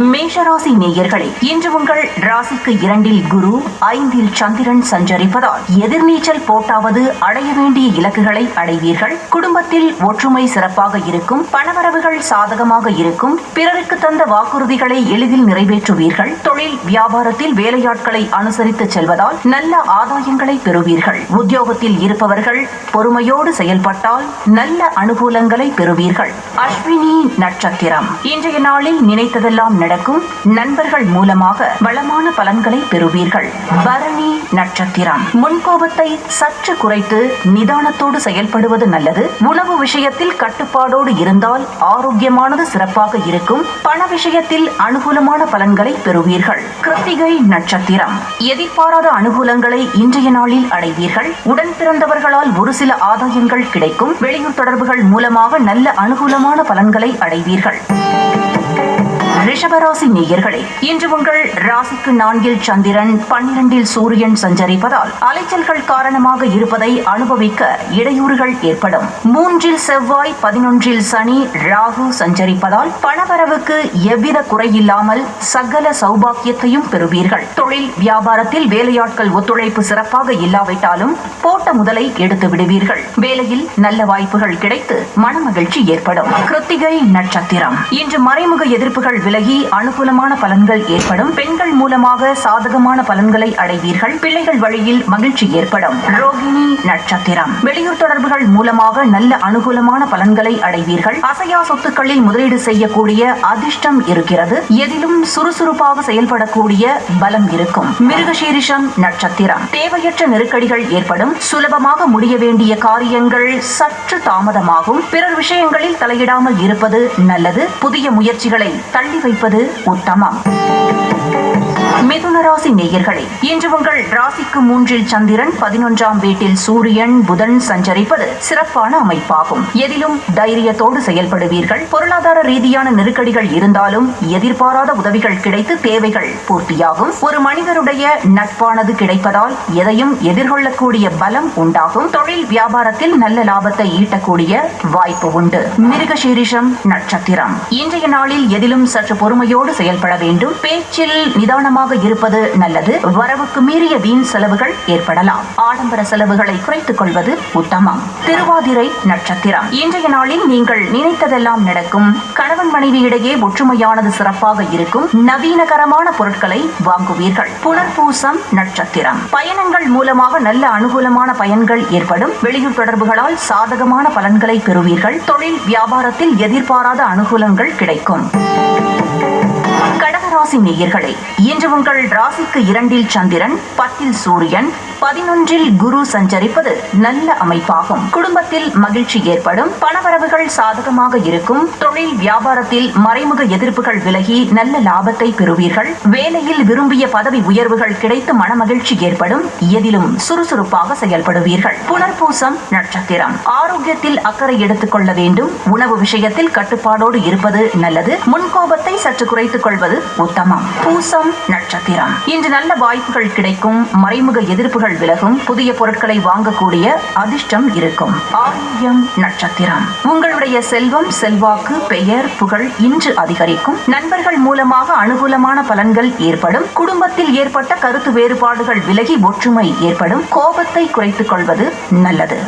மேஷராசி நேயர்களே இன்று உங்கள் ராசிக்கு இரண்டில் குரு ஐந்தில் சந்திரன் சஞ்சரிப்பதால் எதிர்நீச்சல் போட்டாவது அடைய வேண்டிய இலக்குகளை அடைவீர்கள். குடும்பத்தில் ஒற்றுமை சிறப்பாக இருக்கும் பணவரவுகள் சாதகமாக இருக்கும் பிறருக்கு தந்த வாக்குறுதிகளை எளிதில் நிறைவேற்றுவீர்கள். தொழில் வியாபாரத்தில் வேலையாட்களை அனுசரித்து செல்வதால் நல்ல ஆதாயங்களை பெறுவீர்கள். உத்தியோகத்தில் இருப்பவர்கள் பொறுமையோடு செயல்பட்டால் நல்ல அனுகூலங்களை பெறுவீர்கள். அஸ்வினி நட்சத்திரம். இன்றைய நாளில் நினைத்ததெல்லாம் நடக்கும் நண்பர்கள் மூலமாக வளமான பலன்களை பெறுவீர்கள். பரணி நட்சத்திரம். முன்கோபத்தை சற்று குறைத்து நிதானத்தோடு செயல்படுவது நல்லது. உணவு விஷயத்தில் கட்டுப்பாடோடு இருந்தால் ஆரோக்கியமானது சிறப்பாக இருக்கும். பண விஷயத்தில் அனுகூலமான பலன்களை பெறுவீர்கள். கிருத்திகை நட்சத்திரம். எதிர்பாராத அனுகூலங்களை இன்றைய நாளில் அடைவீர்கள். உடன் பிறந்தவர்களால் ஒரு சில ஆதாயங்கள் கிடைக்கும். வெளியூர் தொடர்புகள் மூலமாக நல்ல அனுகூலமான பலன்களை அடைவீர்கள். ரிஷபராசி நேயர்களே இன்று உங்கள் ராசிக்கு நான்கில் சந்திரன் பன்னிரண்டில் சூரியன் சஞ்சரிப்பதால் அலைச்சல்கள் காரணமாக இருப்பதை அனுபவிக்க இடையூறுகள் ஏற்படும். மூன்றில் செவ்வாய் பதினொன்றில் சனி ராகு சஞ்சரிப்பதால் பணவரவுக்கு எவ்வித குறையில்லாமல் சகல சௌபாக்கியத்தையும் பெறுவீர்கள். தொழில் வியாபாரத்தில் வேலையாட்கள் ஒத்துழைப்பு சிறப்பாக இல்லாவிட்டாலும் போட்ட முதலை எடுத்து விடுவீர்கள். வேலையில் நல்ல வாய்ப்புகள் கிடைத்து மனமகிழ்ச்சி ஏற்படும். கிருத்திகை நட்சத்திரம். இன்று மறைமுக எதிர்ப்புகள் விலகி அனுகூலமான பலன்கள் ஏற்படும். பெண்கள் மூலமாக சாதகமான பலன்களை அடைவீர்கள். பிள்ளைகள் வழியில் மகிழ்ச்சி ஏற்படும். ரோகிணி நட்சத்திரம். வெளியூர் தொடர்புகள் மூலமாக நல்ல அனுகூலமான பலன்களை அடைவீர்கள். அசையா சொத்துக்களில் முதலீடு செய்யக்கூடிய அதிர்ஷ்டம் இருக்கிறது. எதிலும் சுறுசுறுப்பாக செயல்படக்கூடிய பலம் இருக்கும். மிருகசீரிஷம் நட்சத்திரம். தேவையற்ற நெருக்கடிகள் ஏற்படும். சுலபமாக முடிய வேண்டிய காரியங்கள் சற்று தாமதமாகும். பிறர் விஷயங்களில் தலையிடாமல் இருப்பது நல்லது. புதிய முயற்சிகளை தள்ளி வைப்பது உத்தமம். மிதுன ராசி நேயர்களே இன்று உங்கள் ராசிக்கு மூன்றில் சந்திரன் பதினொன்றாம் வீட்டில் சூரியன் புதன் சஞ்சரிப்பது சிறப்பான அமைப்பாகும். எதிலும் தைரியத்தோடு செயல்படுவீர்கள். பொருளாதார ரீதியான நெருக்கடிகள் இருந்தாலும் எதிர்பாராத உதவிகள் கிடைத்து தேவைகள் பூர்த்தியாகும். ஒரு மனிதருடைய நட்பானது கிடைப்பதால் எதையும் எதிர்கொள்ளக்கூடிய பலம் உண்டாகும். தொழில் வியாபாரத்தில் நல்ல லாபத்தை ஈட்டக்கூடிய வாய்ப்பு உண்டு. மிருகசீரிஷம் நட்சத்திரம். இன்றைய நாளில் எதிலும் சற்று பொறுமையோடு செயல்பட வேண்டும். பேச்சில் நிதானமாக இருப்பது நல்லது. வரவுக்கு மீறிய வீண் செலவுகள் ஏற்படலாம். ஆடம்பர செலவுகளை குறைத்துக் கொள்வது உத்தமம். திருவாதிரை நட்சத்திரம். இன்றைய நாளில் நீங்கள் நினைத்ததெல்லாம் நடக்கும். கணவன் மனைவி இடையே ஒற்றுமையானது சிறப்பாக இருக்கும். நவீனகரமான பொருட்களை வாங்குவீர்கள். புனர்பூசம் நட்சத்திரம். பயணங்கள் மூலமாக நல்ல அனுகூலமான பயன்கள் ஏற்படும். வெளியூர் தொடர்புகளால் சாதகமான பலன்களை பெறுவீர்கள். தொழில் வியாபாரத்தில் எதிர்பாராத அனுகூலங்கள் கிடைக்கும். கடகராசி நேயர்களே இன்று உங்கள் ராசிக்கு இரண்டில் சந்திரன் பத்தில் சூரியன் பதினொன்றில் குரு சஞ்சரிப்பது நல்ல அமைப்பாகும். குடும்பத்தில் மகிழ்ச்சி ஏற்படும் பணவரவுகள் சாதகமாக இருக்கும் தொழில் வியாபாரத்தில் மறைமுக எதிர்ப்புகள் விலகி நல்ல லாபத்தை பெறுவீர்கள் வேலையில் விரும்பிய பதவி உயர்வுகள் கிடைத்து மனமகிழ்ச்சி ஏற்படும் எதிலும் சுறுசுறுப்பாக செயல்படுவீர்கள். புனர்பூசம் நட்சத்திரம். ஆரோக்கியத்தில் அக்கறை எடுத்துக் கொள்ள வேண்டும் உணவு விஷயத்தில் கட்டுப்பாடோடு இருப்பது நல்லது முன்கோபத்தை சற்று குறைத்துக் கொள்வது உத்தமம். பூசம் நட்சத்திரம். இன்று நல்ல வாய்ப்புகள் கிடைக்கும் மறைமுக எதிர்ப்புகள் விலகும் புதிய பொருட்களை வாங்கக்கூடிய அதிர்ஷ்டம் இருக்கும். ஆரியம் நட்சத்திரம். உங்களுடைய செல்வம் செல்வாக்கு பெயர் புகழ் இன்று அதிகரிக்கும். நண்பர்கள் மூலமாக அனுகூலமான பலன்கள் ஏற்படும். குடும்பத்தில் ஏற்பட்ட கருத்து வேறுபாடுகள் விலகி ஒற்றுமை ஏற்படும். கோபத்தை குறைத்துக் கொள்வது நல்லது.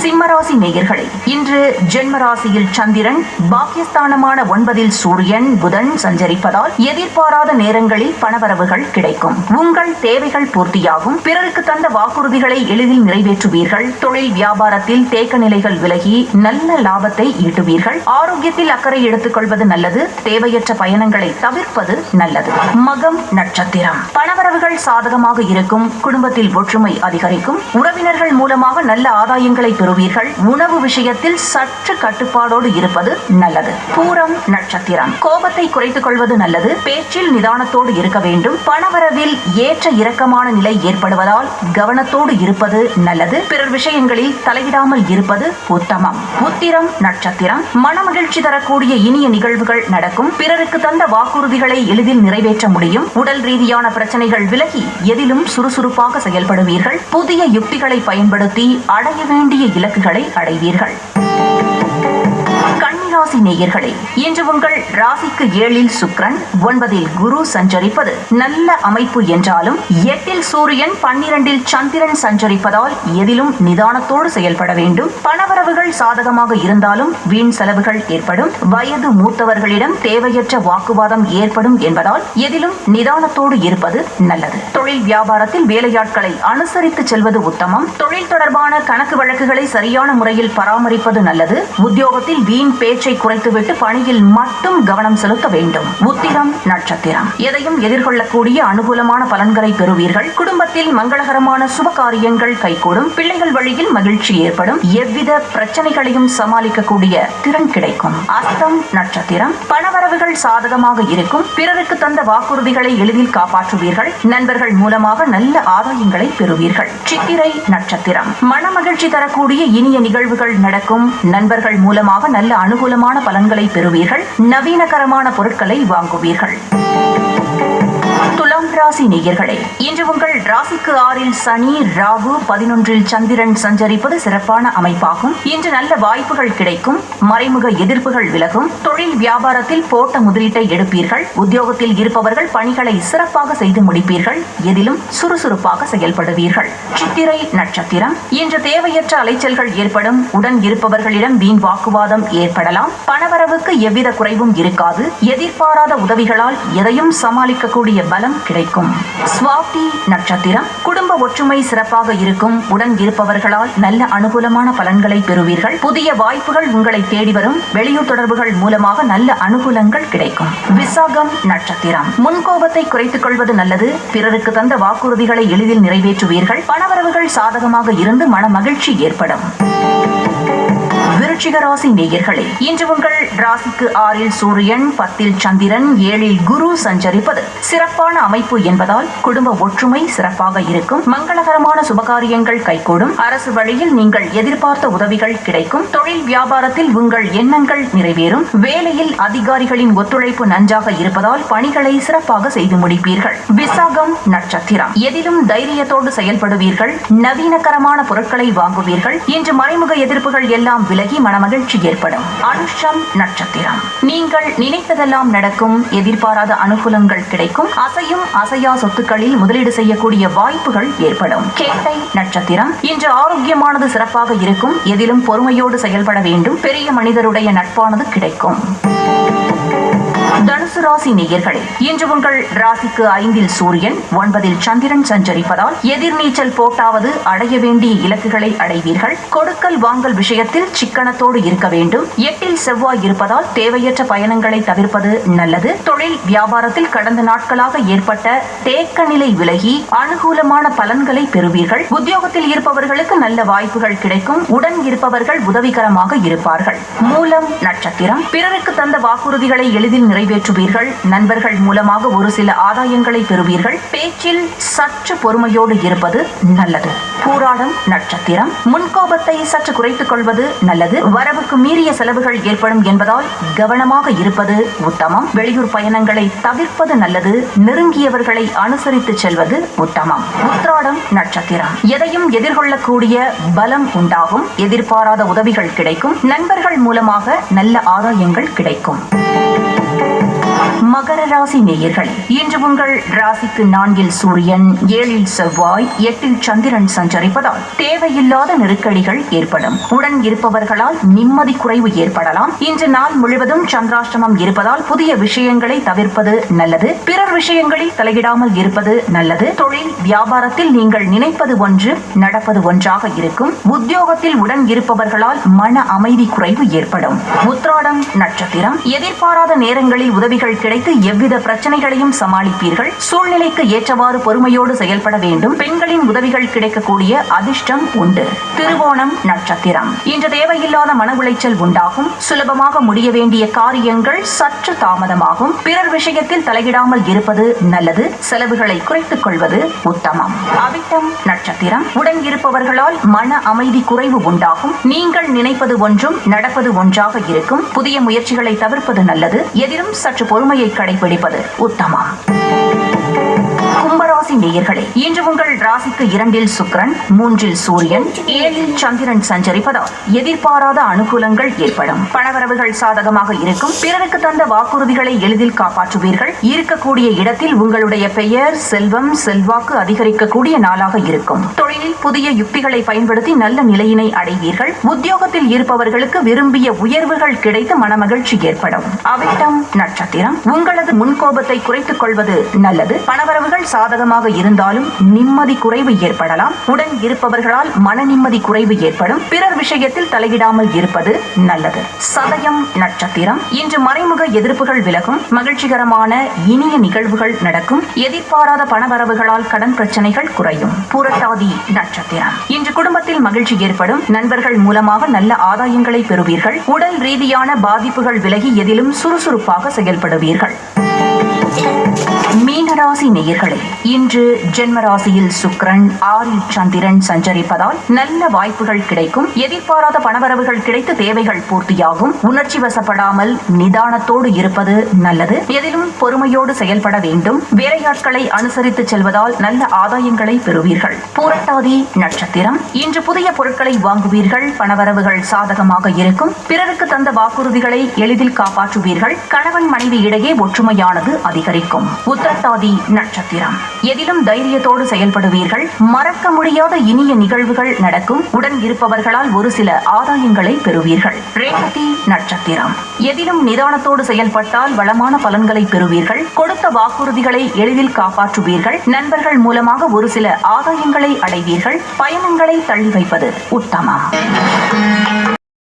சிம்மராசி நேயர்களே இன்று ஜென்மராசியில் சந்திரன் பாக்கியஸ்தானமான ஒன்பதில் சூரியன் புதன் சஞ்சரிப்பதால் எதிர்பாராத நேரங்களில் பணவரவுகள் கிடைக்கும். உங்கள் தேவைகள் பூர்த்தியாகும். பிறருக்கு தந்த வாக்குறுதிகளை எளிதில் நிறைவேற்றுவீர்கள். தொழில் வியாபாரத்தில் தேக்க நிலைகள் விலகி நல்ல லாபத்தை ஈட்டுவீர்கள். ஆரோக்கியத்தில் அக்கறை எடுத்துக் கொள்வது நல்லது. தேவையற்ற பயணங்களை தவிர்ப்பது நல்லது. மகம் நட்சத்திரம். பணவரவுகள் சாதகமாக இருக்கும். குடும்பத்தில் ஒற்றுமை அதிகரிக்கும். உறவினர்கள் மூலமாக நல்ல ஆதாயங்களை பெறுவீர்கள். உணவு விஷயத்தில் சற்று கட்டுப்பாடோடு இருப்பது நல்லது. பூரம் நட்சத்திரம். கோபத்தை குறைத்துக் கொள்வது நல்லது. பேச்சில் நிதானத்தோடு இருக்க வேண்டும். பணவரவில் ஏற்ற இறக்கமான நிலை ஏற்படுவதால் கவனத்தோடு இருப்பது நல்லது. பிறர் விஷயங்களில் தலையிடாமல் இருப்பது உத்தமம். உத்திரம் நட்சத்திரம். மனமகிழ்ச்சி தரக்கூடிய இனிய நிகழ்வுகள் நடக்கும். பிறருக்கு தந்த வாக்குறுதிகளை எளிதில் நிறைவேற்ற முடியும். உடல் ரீதியான பிரச்சனைகள் விலகி எதிலும் சுறுசுறுப்பாக செயல்படுவீர்கள். புதிய யுக்திகளை பயன்படுத்தி அடைய வேண்டிய இலக்குகளை அடைவீர்கள். ராசி நேயர்களே இன்று உங்கள் ராசிக்கு ஏழில் சுக்கிரன் ஒன்பதில் குரு சஞ்சரிப்பது. நல்ல அமைப்பு என்றாலும் எட்டில் சூரியன் பன்னிரண்டில் சந்திரன் சஞ்சரிப்பதால் எதிலும் நிதானத்தோடு செயல்பட வேண்டும். பணவரவுகள் சாதகமாக இருந்தாலும் வீண் செலவுகள் ஏற்படும். வயது மூத்தவர்களிடம் தேவையற்ற வாக்குவாதம் ஏற்படும் என்பதால் எதிலும் நிதானத்தோடு இருப்பது நல்லது. தொழில் வியாபாரத்தில் வேலையாட்களை அனுசரித்து செல்வது உத்தமம். தொழில் தொடர்பான கணக்கு வழக்குகளை சரியான முறையில் பராமரிப்பது நல்லது. உத்தியோகத்தில் வீண் பேச்சை குறைத்துவிட்டு பணியில் மட்டும் கவனம் செலுத்த வேண்டும். உத்திரம் நட்சத்திரம். எதையும் எதிர்கொள்ளக்கூடிய அனுகூலமான பலன்களை பெறுவீர்கள். குடும்பத்தில் மங்களகரமான சுப காரியங்கள் கைகூடும். பிள்ளைகள் வழியில் மகிழ்ச்சி ஏற்படும். எவ்வித பிரச்சனைகளையும் சமாளிக்கக்கூடிய திறன் கிடைக்கும். அஸ்தம் நட்சத்திரம். பணவரவுகள் சாதகமாக இருக்கும். பிறருக்கு தந்த வாக்குறுதிகளை எளிதில் காப்பாற்றுவீர்கள். நண்பர்கள் மூலமாக நல்ல ஆதாயங்களை பெறுவீர்கள். சித்திரை நட்சத்திரம். மனமகிழ்ச்சி தரக்கூடிய இனிய நிகழ்வுகள் நடக்கும். நண்பர்கள் மூலமாக நல்ல அனுகூலமான பலன்களை பெறுவீர்கள். நவீனகரமான பொருட்களை வாங்குவீர்கள். துலாம் ராசி நேயர்களே இன்று உங்கள் ராசிக்கு ஆறில் சனி ராகு பதினொன்றில் சந்திரன் சஞ்சரிப்பது சிறப்பான அமைப்பாகும். இன்று நல்ல வாய்ப்புகள் கிடைக்கும் மறைமுக எதிர்ப்புகள் விலகும். தொழில் வியாபாரத்தில் போட்ட முதலீட்டை எடுப்பீர்கள். உத்தியோகத்தில் இருப்பவர்கள் பணிகளை சிறப்பாக செய்து முடிப்பீர்கள். எதிலும் சுறுசுறுப்பாக செயல்படுவீர்கள். சித்திரை நட்சத்திரம். இன்று தேவையற்ற அலைச்சல்கள் ஏற்படும். உடன் இருப்பவர்களிடம் வீண் வாக்குவாதம் ஏற்படலாம். பணவரவுக்கு எவ்வித குறைவும் இருக்காது. எதிர்பாராத உதவிகளால் எதையும் சமாளிக்கக்கூடிய பலம் கிடைக்கும். சுவாதி நட்சத்திரம் குடும்ப ஒற்றுமை சிறப்பாக இருக்கும். உடன் இருப்பவர்களால் நல்ல அனுகூலமான பலன்களை பெறுவீர்கள். புதிய வாய்ப்புகள் உங்களை தேடி வரும். வெளியூர் தொடர்புகள் மூலமாக நல்ல அனுகூலங்கள் கிடைக்கும். விசாகம் நட்சத்திரம். முன்கோபத்தை குறைத்துக் கொள்வது நல்லது. பிறருக்கு தந்த வாக்குறுதிகளை எளிதில் நிறைவேற்றுவீர்கள். பணவரவுகள் சாதகமாக இருந்து மன மகிழ்ச்சி ஏற்படும். விருச்சிக ராசி நேயர்களே இன்று உங்கள் ராசிக்கு ஆறில் சூரியன் பத்தில் சந்திரன் ஏழில் குரு சஞ்சரிப்பது சிறப்பான அமைப்பு என்பதால் குடும்ப ஒற்றுமை சிறப்பாக இருக்கும். மங்களகரமான சுபகாரியங்கள் கைகூடும். அரசு வழியில் நீங்கள் எதிர்பார்த்த உதவிகள் கிடைக்கும். தொழில் வியாபாரத்தில் உங்கள் எண்ணங்கள் நிறைவேறும். வேலையில் அதிகாரிகளின் ஒத்துழைப்பு நன்றாக இருப்பதால் பணிகளை சிறப்பாக செய்து முடிப்பீர்கள். விசாகம் நட்சத்திரம். எதிலும் தைரியத்தோடு செயல்படுவீர்கள். நவீனகரமான பொருட்களை வாங்குவீர்கள். இன்று மறைமுக எதிர்ப்புகள் எல்லாம் விலகி மனமகிழ்ச்சி ஏற்படும். அனுஷம் நட்சத்திரம். நீங்கள் நினைத்ததெல்லாம் நடக்கும். எதிர்பாராத அனுகூலங்கள் கிடைக்கும். அசையும் அசையா சொத்துக்களில் முதலீடு செய்யக்கூடிய வாய்ப்புகள் ஏற்படும். கேட்டை நட்சத்திரம். இன்று ஆரோக்கியமானது சிறப்பாக இருக்கும். எதிலும் பொறுமையோடு செயல்பட வேண்டும். பெரிய மனிதருடைய நட்பானது கிடைக்கும். தனுசு ராசி நேயர்களே இன்று உங்கள் ராசிக்கு ஐந்தில் சூரியன் ஒன்பதில் சந்திரன் சஞ்சரிப்பதால் எதிர்நீச்சல் போட்டாவது அடைய வேண்டிய இலக்குகளை அடைவீர்கள். கொடுக்கல் வாங்கல் விஷயத்தில் சிக்கனத்தோடு இருக்க வேண்டும். எட்டில் செவ்வாய் இருப்பதால் தேவையற்ற பயணங்களை தவிர்ப்பது நல்லது. தொழில் வியாபாரத்தில் கடந்த நாட்களாக ஏற்பட்ட தேக்க நிலை விலகி அனுகூலமான பலன்களை பெறுவீர்கள். உத்தியோகத்தில் இருப்பவர்களுக்கு நல்ல வாய்ப்புகள் கிடைக்கும். உடன் இருப்பவர்கள் உதவிகரமாக இருப்பார்கள். மூலம் நட்சத்திரம். பிறருக்கு தந்த வாக்குறுதிகளை எளிதில் நிறை நிறைவேற்றுவீர்கள். நண்பர்கள் மூலமாக ஒரு சில ஆதாயங்களை பெறுவீர்கள். பேச்சில் சற்று பொறுமையோடு இருப்பது நல்லது. பூராடம் நட்சத்திரம் முன்கோபத்தை சற்று குறைத்துக் கொள்வது நல்லது. வரவுக்கு மீறிய செலவுகள் ஏற்படும் என்பதால் கவனமாக இருப்பது உத்தமம். வெளியூர் பயணங்களை தவிர்ப்பது நல்லது. நெருங்கியவர்களை அனுசரித்து செல்வது உத்தமம். உத்ராடம் நட்சத்திரம். எதையும் எதிர்கொள்ளக்கூடிய பலம் உண்டாகும். எதிர்பாராத உதவிகள் கிடைக்கும். நண்பர்கள் மூலமாக நல்ல ஆதாயங்கள் கிடைக்கும். மகர ராசி நேயர்கள் இன்று உங்கள் ராசிக்கு நான்கில் சூரியன் ஏழில் செவ்வாய் எட்டில் சந்திரன் சஞ்சரிப்பதால் தேவையில்லாத நெருக்கடிகள் ஏற்படும். உடன் இருப்பவர்களால் நிம்மதி குறைவு ஏற்படலாம். இன்று நாள் முழுவதும் சந்திராஷ்டமம் இருப்பதால் புதிய விஷயங்களை தவிர்ப்பது நல்லது. பிறர் விஷயங்களில் தலையிடாமல் இருப்பது நல்லது. தொழில் வியாபாரத்தில் நீங்கள் நினைப்பது ஒன்று நடப்பது ஒன்றாக இருக்கும். உத்தியோகத்தில் உடன் இருப்பவர்களால் மன அமைதி குறைவு ஏற்படும். உத்ராடம் நட்சத்திரம் எதிர்பாராத நேரங்களில் உதவிகள் கிடைத்து எவ்வித பிரச்சனைகளையும் சமாளிப்பீர்கள். சூழ்நிலைக்கு ஏற்றவாறு பொறுமையோடு செயல்பட வேண்டும். பெண்களின் உதவிகள் கிடைக்கக்கூடிய அதிர்ஷ்டம் உண்டு. திருவோணம் நட்சத்திரம். இன்று தேவையில்லாத மன உளைச்சல் உண்டாகும். சுலபமாக முடிய வேண்டிய காரியங்கள் சற்று தாமதமாகும். பிறர் விஷயத்தில் தலையிடாமல் இருப்பது நல்லது. செலவுகளை குறைத்துக் கொள்வது உத்தமம். அவிட்டம் நட்சத்திரம். உடன் இருப்பவர்களால் மன அமைதி குறைவு உண்டாகும். நீங்கள் நினைப்பது ஒன்றும் நடப்பது ஒன்றாக இருக்கும். புதிய முயற்சிகளை தவிர்ப்பது நல்லது. எதிலும் சற்று பொறுமையை கடைபிடிப்பது உத்தமம். ராசி நேயர்களே இன்று உங்கள் ராசிக்கு இரண்டில் சுக்கரன் மூன்றில் சூரியன் ஏழில் சந்திரன் சஞ்சரிப்பதால் எதிர்பாராத அனுகூலங்கள் ஏற்படும். பணவரவுகள் சாதகமாக இருக்கும். பிறருக்கு தந்த வாக்குறுதிகளை எளிதில் காப்பாற்றுவீர்கள். இருக்கக்கூடிய இடத்தில் உங்களுடைய பெயர் செல்வம் செல்வாக்கு அதிகரிக்கக்கூடிய நாளாக இருக்கும். தொழிலில் புதிய யுக்திகளை பயன்படுத்தி நல்ல நிலையினை அடைவீர்கள். உத்தியோகத்தில் இருப்பவர்களுக்கு விரும்பிய உயர்வுகள் கிடைத்து மனமகிழ்ச்சி ஏற்படும். அவிட்டம் நட்சத்திரம். உங்களது முன்கோபத்தை குறைத்துக் கொள்வது நல்லது. பணவரவுகள் சாதகமாக இருந்தாலும் நிம்மதி குறைவு ஏற்படலாம். உடன் இருப்பவர்களால் மன நிம்மதி குறைவு ஏற்படும். பிறர் விஷயத்தில் தலையிடாமல் இருப்பது நல்லது. சதயம் நட்சத்திரம். இன்று மறைமுக எதிர்ப்புகள் விலகும். மகிழ்ச்சிகரமான இனிய நிகழ்வுகள் நடக்கும். எதிர்பாராத பணவரவுகளால் கடன் பிரச்சனைகள் குறையும். புரட்டாதி நட்சத்திரம். இன்று குடும்பத்தில் மகிழ்ச்சி ஏற்படும். நண்பர்கள் மூலமாக நல்ல ஆதாயங்களை பெறுவீர்கள். உடல் ரீதியான பாதிப்புகள் விலகி எதிலும் சுறுசுறுப்பாக செயல்படுவீர்கள். மீனராசி நேயர்களே இன்று ஜென்மராசியில் சுக்கிரன் ஆறு சந்திரன் சஞ்சரிப்பதால் நல்ல வாய்ப்புகள் கிடைக்கும் எதிர்பாராத பணவரவுகள் கிடைத்து தேவைகள் பூர்த்தியாகும் உணர்ச்சி வசப்படாமல் நிதானத்தோடு இருப்பது நல்லது. எதிலும் பொறுமையோடு செயல்பட வேண்டும். வேலையாட்களை அனுசரித்து செல்வதால் நல்ல ஆதாயங்களை பெறுவீர்கள். பூரட்டாதி நட்சத்திரம். இன்று புதிய பொருட்களை வாங்குவீர்கள். பணவரவுகள் சாதகமாக இருக்கும். பிறருக்கு தந்த வாக்குறுதிகளை எளிதில் காப்பாற்றுவீர்கள். கணவன் மனைவி இடையே ஒற்றுமையானது அதிகரிக்கும். உத்தரட்டாதி நட்சத்திரம். எதிலும் தைரியத்தோடு செயல்படுவீர்கள். மறக்க முடியாத இனிய நிகழ்வுகள் நடக்கும். உடன் இருப்பவர்களால் ஒரு சில ஆதாயங்களை பெறுவீர்கள். ரேவதி நட்சத்திரம். எதிலும் நிதானத்தோடு செயல்பட்டால் வளமான பலன்களை பெறுவீர்கள். கொடுத்த வாக்குறுதிகளை எளிதில் காப்பாற்றுவீர்கள். நண்பர்கள் மூலமாக ஒரு சில ஆதாயங்களை அடைவீர்கள். பயணங்களை தள்ளி வைப்பது உத்தமம்.